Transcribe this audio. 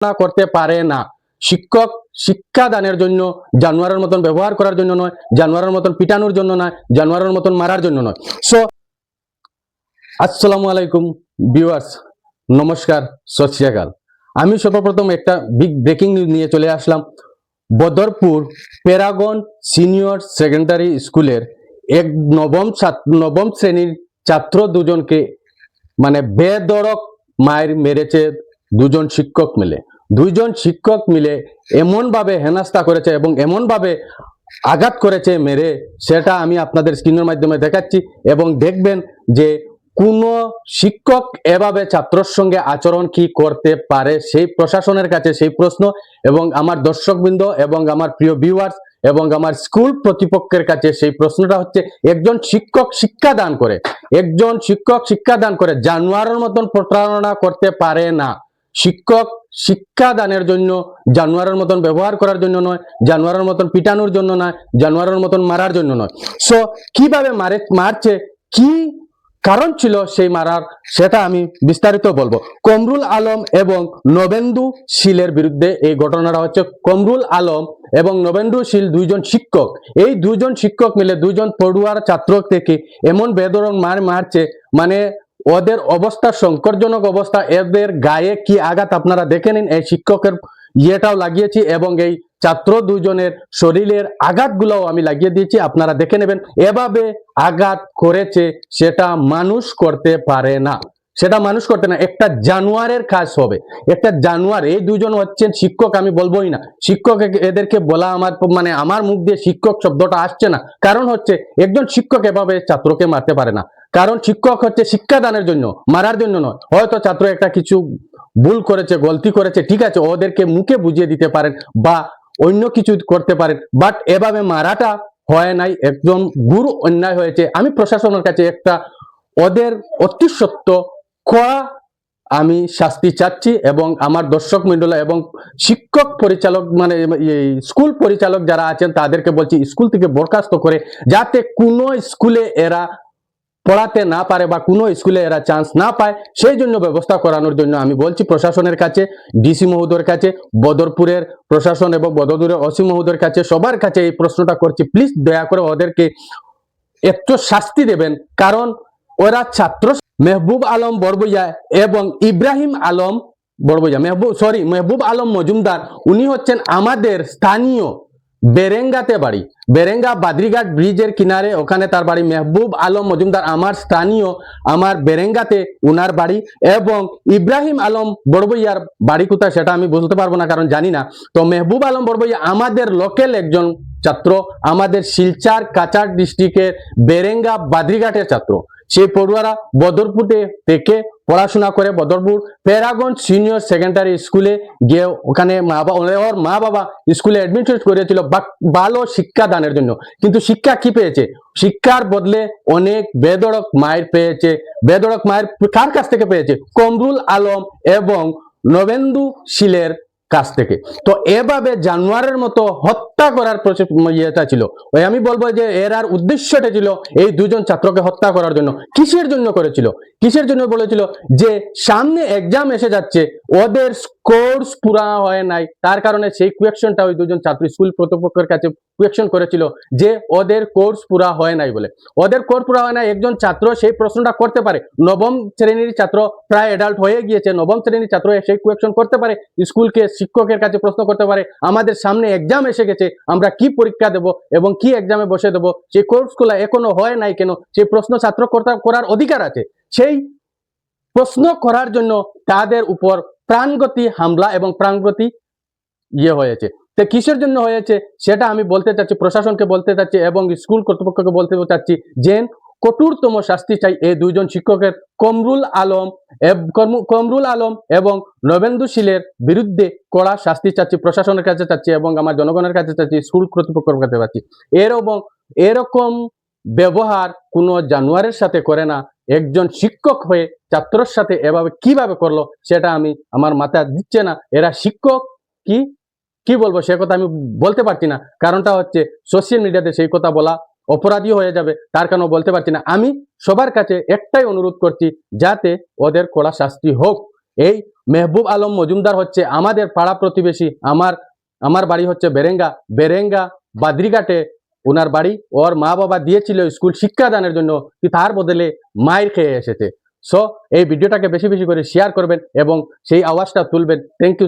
না করতে পারে না। শিক্ষক শিক্ষা দানের জন্য, জানোয়ারের মতন ব্যবহার করার জন্য নয়, জানোয়ারের মতন পিটানোর জন্য নয়, জানোয়ারের মতন মারার জন্য নয়। সো আসসালামু আলাইকুম ভিউয়ার্স নমস্কার সত শ্রী আকাল। আমি সর্বপ্রথম একটা বিগ ব্রেকিং নিউজ নিয়ে চলে আসলাম। বদরপুর প্যারাগন সিনিয়র সেকেন্ডারি স্কুলের এক নবম নবম শ্রেণির ছাত্র দুজনকে মানে বেদরক মায়ের মেরেছে দুজন শিক্ষক মিলে। দুইজন শিক্ষক মিলে এমনভাবে হেনাস্তা করেছে এবং এমনভাবে আঘাত করেছে মেরে, সেটা আমি আপনাদের স্ক্রিনের মাধ্যমে দেখাচ্ছি এবং দেখবেন যে কোনো শিক্ষক এভাবে ছাত্রর সঙ্গে আচরণ কি করতে পারে, সেই প্রশাসনের কাছে সেই প্রশ্ন এবং আমার দর্শকবৃন্দ এবং আমার প্রিয় ভিউয়ার্স এবং আমার স্কুল প্রতিপক্ষের কাছে সেই প্রশ্নটা হচ্ছে, একজন শিক্ষক শিক্ষা দান করে, একজন শিক্ষক শিক্ষা দান করে, জানোয়ারের মতন প্রতারণা করতে পারে না। শিক্ষক শিক্ষা দানের জন্য, জানোয়ারের মতন ব্যবহার করার জন্য নয়, জানোয়ারের মতন পিটানোর জন্য নয়, জানোয়ারের মতন মারার জন্য নয়। সো কীভাবে মারে, মারছে, কি কারণ ছিল সেই মারার, সেটা আমি বিস্তারিত বলব। কমরুল আলম এবং নবেন্দু শীলের বিরুদ্ধে এই ঘটনাটা হচ্ছে কমরুল আলম এবং নবেন্দু শীল দুইজন শিক্ষক। এই দুজন শিক্ষক মিলে দুজন পড়ুয়ার ছাত্র থেকে এমন বেদরণ মার মারছে মানে ওদের অবস্থা, সংকটজনক অবস্থা, এদের গায়ে কি আঘাত আপনারা দেখে নিন। এই শিক্ষকের ইয়েটাও লাগিয়েছি এবং এই ছাত্র দুজনের শরীরের আঘাতগুলোও আমি লাগিয়ে দিয়েছি, আপনারা দেখে নেবেন। এভাবে আঘাত করেছে সেটা মানুষ করতে পারে না। সেটা মানুষ করতে না, একটা জানোয়ারের কাজ হবে। একটা জানোয়ার, এই দুজন হচ্ছেন শিক্ষক, আমি বলবোই না। শিক্ষক এদেরকে বলা আমার মানে আমার মুখ দিয়ে শিক্ষক শব্দটা আসছে না। কারণ হচ্ছে, একজন শিক্ষক এভাবে ছাত্রকে মারতে পারে না। কারণ শিক্ষক হচ্ছে শিক্ষাদানের জন্য, মারার জন্য নয়। হয়তো ছাত্র একটা কিছু ভুল করেছে, গলতি করেছে, ঠিক আছে, ওদেরকে মুখে বুঝিয়ে দিতে পারেন বা অন্য কিছু করতে পারেন বাট এভাবে মারাটা হয় নাই, একদম গুরু অন্যায় হয়েছে। আমি প্রশাসনের কাছে একটা ওদের অতি সত্য কড়া আমি শাস্তি চাচ্ছি এবং আমার দর্শক মন্ডল এবং শিক্ষক পরিচালক মানে এই স্কুল পরিচালক যারা আছেন, তাদেরকে বলছি, স্কুল থেকে বরখাস্ত করে যাতে কোনো স্কুলে এরা পড়াতে না পারে বা কোনো স্কুলে এরা চান্স না পায়, সেই জন্য ব্যবস্থা করানোর জন্য আমি বলছি প্রশাসনের কাছে ডিসি মহোদয়ের কাছে, বদরপুরের প্রশাসন এবং বদরপুরের অসি মহোদয়ের কাছে, সবার কাছে এই প্রশ্নটা করছি। প্লিজ দয়া করে ওদেরকে একটু শাস্তি দেবেন, কারণ ওরা ছাত্র মেহবুব আলম বড়বইয়া এবং ইব্রাহিম আলম বড়বইয়া মেহবুব সরি মেহবুব আলম মজুমদার, উনি হচ্ছেন আমাদের স্থানীয় বেরেঙ্গাতে বাড়ি। বেরেঙ্গা বাদ্রিঘাট ব্রিজের কিনারে ওখানে তার বাড়ি। মেহবুব আলম মজুমদার আমার স্থানীয়, আমার বেরেঙ্গাতে উনার বাড়ি এবং ইব্রাহিম আলম বড়বইয়ার বাড়ি কোথায় সেটা আমি বলতে পারব না, কারণ জানি না। তো মেহবুব আলম বড়বইয়া আমাদের লোকেল একজন ছাত্র, আমাদের শিলচার কাচার ডিস্ট্রিক্টের বেরেঙ্গা বাদ্রিঘাটের ছাত্র। সেই পড়ুয়ারা বদরপুরে থেকে পড়াশোনা করে বদরপুর প্যারাগন সিনিয়র সেকেন্ডারি স্কুলে গিয়ে ওখানে মা বাবা, ওর মা বাবা স্কুলে অ্যাডমিশন করেছিল ভালো শিক্ষা দানের জন্য। কিন্তু শিক্ষা কি পেয়েছে? শিক্ষার বদলে অনেক বেদড়ক মায়ের পেয়েছে। বেদড়ক মায়ের কার কাছ থেকে পেয়েছে? কমরুল আলম এবং নবেন্দু শীলের কাছ থেকে। তো এভাবে জানোয়ারের মতো হত্যা করার ইয়েটা ছিল। ওই আমি বলব যে এর আর উদ্দেশ্যটা ছিল এই দুজন ছাত্রকে হত্যা করার জন্য। কিসের জন্য করেছিল? কিসের জন্য বলেছিল যে সামনে এক্সাম এসে যাচ্ছে, ওদের কোর্স পুরা হয় নাই। তার কারণে সেই কুয়েকশনটা ওই দুজন ছাত্র স্কুল কর্তৃপক্ষের কাছে কুয়েকশন করেছিল যে ওদের কোর্স পুরা হয় নাই বলে। ওদের কোর্স পুরা হয় নাই, একজন ছাত্র সেই প্রশ্নটা করতে পারে। নবম শ্রেণির ছাত্র প্রায় অ্যাডাল্ট হয়ে গিয়েছে, নবম শ্রেণির ছাত্র সেই কুয়েকশন করতে পারে স্কুলকে শিক্ষকের কাছে প্রশ্ন করতে পারে, আমাদের সামনে এক্সাম এসে গেছে আমরা কি পরীক্ষা দেব এবং কি এক্সামে বসে দেব সেই কোর্সগুলো এখনও হয় নাই কেন সেই প্রশ্ন ছাত্র করার অধিকার আছে, সেই প্রশ্ন করার জন্য তাদের উপর প্রাণগতি হামলা এবং প্রাণগতি ইয়ে হয়েছে। তো কিসের জন্য হয়েছে, সেটা আমি বলতে চাচ্ছি, প্রশাসনকে বলতে চাচ্ছি এবং স্কুল কর্তৃপক্ষকে বলতে চাচ্ছি, যে কঠোরতম শাস্তি চাই এই দুইজন শিক্ষকের কমরুল আলম কমরুল আলম এবং নবেন্দু শীলের বিরুদ্ধে কড়া শাস্তি চাচ্ছি, প্রশাসনের কাছে চাচ্ছি এবং আমার জনগণের কাছে চাচ্ছি স্কুল কর্তৃপক্ষের কাছে চাচ্ছি এর এবং এরকম ব্যবহার কোনো জানোয়ারের সাথে করে না। একজন শিক্ষক হয়ে ছাত্রর সাথে এভাবে কীভাবে করল সেটা আমি আমার মাথায় দিচ্ছে না। এরা শিক্ষক কি? কি বলব? সে কথা আমি বলতে পারছি না। কারণটা হচ্ছে সোশ্যাল মিডিয়াতে সেই কথা বলা অপরাধী হয়ে যাবে, তার কারণে বলতে পারছি না। আমি সবার কাছে একটাই অনুরোধ করছি, যাতে ওদের কড়া শাস্তি হোক। এই মেহবুব আলম মজুমদার হচ্ছে আমাদের পাড়া প্রতিবেশী, আমার আমার বাড়ি হচ্ছে বেরেঙ্গা। বেরেঙ্গা বাদ্রিঘাটে ওনার বাড়ি, ওর মা বাবা দিয়েছিল স্কুল শিক্ষাদানের জন্য কি তার বদলে মায়ের খেয়ে এসেছে। সো এই ভিডিওটাকে বেশি বেশি করে শেয়ার করবেন এবং সেই আওয়াজটা তুলবেন। Thank you